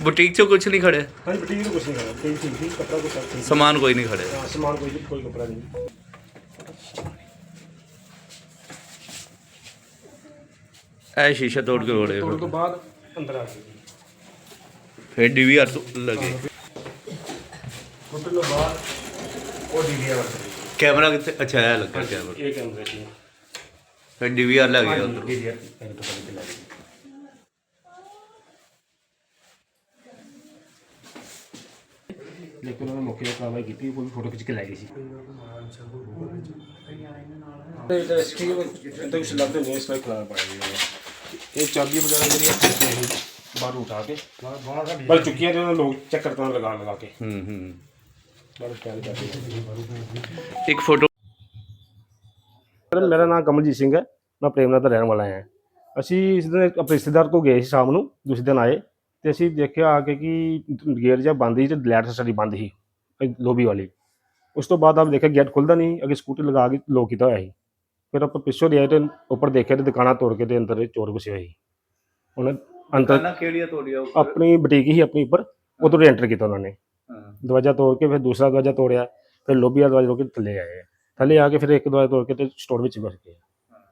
Boutique 'ਚ ਕੁਝ ਨਹੀਂ ਖੜਿਆ ਹਾਂਜੀ ਬੁਟੀਕ ਨੂੰ ਕੁਛ ਨਹੀਂ ਕਰਨਾ ਕੋਈ ਠੀਕ ਸੀ ਕੱਪੜਾ ਕੋਈ ਸਭ ਠੀਕ ਸਮਾਨ ਕੋਈ ਨਹੀਂ ਖੜਿਆ ਹਾਂ ਸਮਾਨ ਕੋਈ ਕੋਈ ਕੱਪੜਾ ਨਹੀਂ ਇਹ ਸ਼ੀਸ਼ਾ ਤੋੜ ਕੇ ਵੜੇ ਤੋੜਨ ਤੋਂ ਬਾਅਦ ਅੰਦਰ ਆ ਗਏ ਜੀ ਫਿਰ ਡੀਵੀਆਰ ਲੱਗੇ ਟੁੱਟਣ ਤੋਂ ਬਾਅਦ ਉਹ ਡੀਵੀਆਰ ਕੈਮਰਾ ਕਿੱਥੇ ਅੱਛਾ ਇਹ ਲੱਗਾ ਕੈਮਰਾ ਇਹ ਕੈਮਰੇ ਸੀ ਫਿਰ ਡੀਵੀਆਰ ਲੈ ਗਿਆ ਉੱਧਰ ਡੀਵੀਆਰ ਮੇਰੇ ਤੋਂ ਪਤਾ ਚੱਲਾ ਜੀ ਲੇਕਿਨ ਉਹਨਾਂ ਨੇ ਮੌਕੇ 'ਤੇ ਕਾਰਵਾਈ ਕੀਤੀ ਕੋਈ ਫੋਟੋ ਖਿੱਚ ਕੇ ਲੈ ਗਈ ਸੀ। ਤੇ ਇਸਕੀ ਤਾਂ ਕੁਝ ਲੱਗਦਾ ਨਹੀਂ ਇਸ ਲਈ ਖਲਾਰ ਪਾਇਆ ਇਹ ਚਾਬੀ ਵਗੈਰਾ ਜਿਹੜੀ ਹੈ ਅਸੀਂ ਬਾਹਰ ਉਠਾ ਕੇ ਬਲ ਚੁੱਕੀਆਂ ਤੇ ਉਹਨਾਂ ਲੋਕ ਚੱਕਰ ਤਾਂ ਲਗਾ ਲਗਾ ਕੇ। ਹੂੰ ਹੂੰ। ਕਰਦੇ ਇੱਕ ਫੋਟੋ ਮੇਰਾ ਨਾਮ ਕਮਲਜੀਤ ਸਿੰਘ ਹੈ। ਮੈਂ ਪ੍ਰੇਮਨਗਰ ਦਾ ਰਹਿਣ ਵਾਲਾ ਹਾਂ। ਅਸੀਂ ਇਸ ਦਿਨ ਆਪਣੇ ਰਿਸ਼ਤੇਦਾਰ ਤੋਂ ਗਏ ਸੀ ਸ਼ਾਮ ਨੂੰ ਦੂਸਰੇ ਦਿਨ ਆਏ। ਤੇ ਅਸੀਂ ਦੇਖਿਆ ਆ ਕੇ ਕਿ ਗੇਟ ਜਿਹਾ ਬੰਦ ਸੀ ਤੇ ਲਾਈਟ ਸਾਡੀ ਬੰਦ ਸੀ ਲੋਬੀ ਵਾਲੀ ਉਸ ਤੋਂ ਬਾਅਦ ਆਪ ਦੇਖਿਆ ਗੇਟ ਖੁੱਲਦਾ ਨਹੀਂ ਅੱਗੇ ਸਕੂਟਰ ਲਗਾ ਕੇ ਲੋਕ ਕੀਤਾ ਹੋਇਆ ਸੀ ਫਿਰ ਆਪਾਂ ਪਿੱਛੋਂ ਦੇ ਆਏ ਤੇ ਉੱਪਰ ਦੇਖਿਆ ਤੇ ਦੁਕਾਨਾਂ ਤੋੜ ਕੇ ਤੇ ਅੰਦਰ ਚੋਰ ਘੁਸੇ ਹੋਏ ਸੀ ਉਹਨਾਂ ਅੰਦਰ ਨਾ ਕਿਹੜੀਆਂ ਤੁਹਾਡੀਆਂ ਉੱਪਰ? ਆਪਣੀ ਬੁਟੀਕ ਹੀ ਆਪਣੀ ਉੱਪਰ ਉਧਰ ਐਂਟਰ ਕੀਤਾ ਉਹਨਾਂ ਨੇ ਹਾਂ। ਦਰਵਾਜ਼ਾ ਤੋੜ ਕੇ ਫਿਰ ਦੂਸਰਾ ਦਰਵਾਜ਼ਾ ਤੋੜਿਆ ਫਿਰ ਲੋਬੀ ਵਾਲਾ ਦਰਵਾਜ਼ਾ ਤੋੜ ਕੇ ਥੱਲੇ ਆਏ ਆ। ਥੱਲੇ ਆ ਕੇ ਫਿਰ ਇੱਕ ਦਰਵਾਜ਼ਾ ਤੋੜ ਕੇ ਤੇ ਸਟੋਰ ਵਿੱਚ ਘੁਸ ਗਏ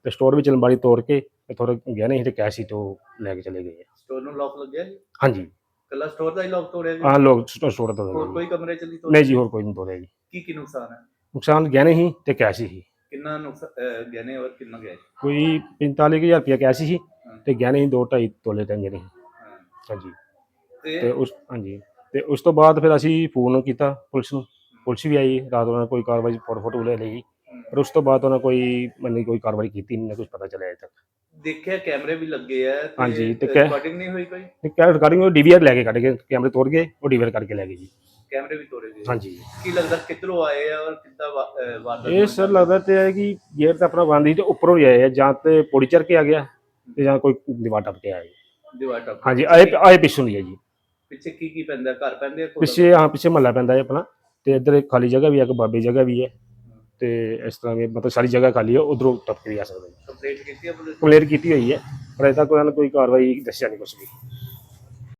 ਤੇ ਸਟੋਰ ਵਿੱਚ ਅਲਮਾਰੀ ਤੋੜ ਕੇ ਤੇ ਥੋੜਾ ਗਹਿਣੇ ਸੀ ਤੇ ਕੈਸ਼ ਸੀ ਤੇ ਲੈ ਕੇ ਚਲੇ ਗਏ ਆ। ਸਟੋਰ ਨੂੰ ਲੌਕ ਲੱਗਿਆ ਜੀ? ਹਾਂਜੀ। ਕੱਲਾ ਸਟੋਰ ਦਾ ਹੀ ਲੌਕ ਤੋੜਿਆ ਜੀ? ਆਹ ਲੋਕ ਸਟੋਰ ਤੋਂ ਹੋਰ ਕੋਈ ਕਮਰੇ 'ਚ ਨਹੀਂ ਤੋੜਿਆ? ਨਹੀਂ ਜੀ ਹੋਰ ਕੋਈ ਨਹੀਂ ਤੋੜਿਆ ਜੀ। ਕੀ ਕੀ ਨੁਕਸਾਨ ਹੈ? ਨੁਕਸਾਨ ਗਹਿਣੇ ਸੀ ਤੇ ਕੈਸ਼ ਹੀ ਕਿੰਨਾ ਨੁਕਸਾਨ ਗਹਿਣੇ ਔਰ ਕਿੰਨਾ ਗਿਆ ਜੀ? ਕੋਈ 45000 ਰੁਪਇਆ ਕੈਸ਼ ਹਾਂ। ਤੇ ਗਹਿਣੇ ਸੀ 2.5 ਤੋਲੇ ਤੇ ਗਹਿਣੇ ਸੀ। ਹਾਂ। ਹਾਂਜੀ। ਤੇ ਤੇ ਉਸ ਹਾਂਜੀ। ਤੇ ਉਸ ਤੋਂ ਬਾਅਦ ਫਿਰ ਅਸੀਂ ਫੋਨ ਕੀਤਾ ਪੁਲਿਸ ਨੂੰ। ਪੁਲਿਸ ਵੀ ਆਈ ਰਾਤ ਉਹਨਾਂ ਨੇ ਕੋਈ ਕਾਰਵਾਈ ਫੋਟੋ ਫੋਟੋ ਲੈ ਲਈ। ਪਰ ਉਸ ਤੋਂ ਬਾਅਦ ਉਹਨਾਂ ਕੋਈ ਮੰਨੀ ਕੋਈ ਕਾਰਵਾਈ ਕੀਤੀ ਨਹੀਂ ਨਾ ਕੁਝ ਪਤਾ ਚੱਲਿਆ ਅਜੇ ਤੱਕ। ਦੇਖਿਆ ਕੈਮਰੇ ਵੀ ਲੱਗੇ ਆ ਹਾਂਜੀ, ਤੇ ਕੈ- ਰਿਕਾਰਡਿੰਗ ਨਹੀਂ ਹੋਈ ਕੋਈ? ਤੇ ਰਿਕਾਰਡਿੰਗ ਉਹ ਡੀਵੀਆਰ ਲੈ ਕੇ ਕੱਢ ਕੇ ਕੈਮਰੇ ਤੋੜ ਗਏ ਉਹ ਡੀਵੀਆਰ ਕਰਕੇ ਲੈ ਗਏ ਜੀ। ਕੈਮਰੇ ਵੀ ਤੋੜੇ ਗਏ। ਹਾਂਜੀ। ਕੀ ਲੱਗਦਾ ਕਿੱਧਰੋਂ ਆਏ ਆ ਔਰ ਕਿੱਦਾਂ ਵਾ- ਅਹ ਵਾਰਦਾਤ ਇਹ ਹੋਈ? ਸਰ ਲੱਗਦਾ ਤੇ ਹੈ ਕਿ ਗੇਟ ਤਾਂ ਆਪਣਾ ਬੰਦ ਸੀ ਤੇ ਉੱਪਰੋਂ ਹੀ ਆਏ ਆ ਜਾਂ ਤੇ ਪੌੜੀ ਚੜ ਕੇ ਆ ਗਿਆ ਤੇ ਜਾਂ ਕੋਈ ਦੀਵਾਰ ਟੱਪ ਕੇ ਆਇਆ ਜੀ। ਦੀਵਾਰ ਟੱਪ ਹਾਂਜੀ ਆਏ ਆਏ ਪਿੱਛੋਂ ਦੀ ਹੈ ਜੀ। ਪਿੱਛੇ ਕੀ ਕੀ ਪੈਂਦਾ? ਘਰ ਪੈਂਦੇ ਆ ਕੋਲ? ਪਿੱਛੇ ਹਾਂ ਪਿੱਛੇ ਮਹੱਲਾ ਪੈਂਦਾ ਹੈ ਆਪਣਾ। ਤੇ ਇੱਧਰ ਇੱਕ ਖਾਲੀ ਜਗ੍ਹਾ ਵੀ ਹੈ ਇੱਕ ਬਾਬੇ ਜਗ੍ਹਾ ਵੀ ਹੈ। ਤੇ ਇਸ ਤਰ੍ਹਾਂ ਵੀ ਮਤਲਬ ਸਾਰੀ ਜਗ੍ਹਾ ਖਾਲੀ ਹੈ ਉਧਰੋਂ ਟੱਪ ਕੇ ਵੀ ਆ ਸਕਦਾ ਜੀ ਕੰਪਲੇਂਟ ਕੀਤੀ ਆ ਪੁਲਿਸ? ਕੰਪਲੇਂਟ ਕੀਤੀ ਹੋਈ ਹੈ ਪਰ ਅਜੇ ਤੱਕ ਉਹਨਾਂ ਨੇ ਕੋਈ ਕਾਰਵਾਈ ਦੱਸਿਆ ਨਹੀਂ ਕੁਛ ਵੀ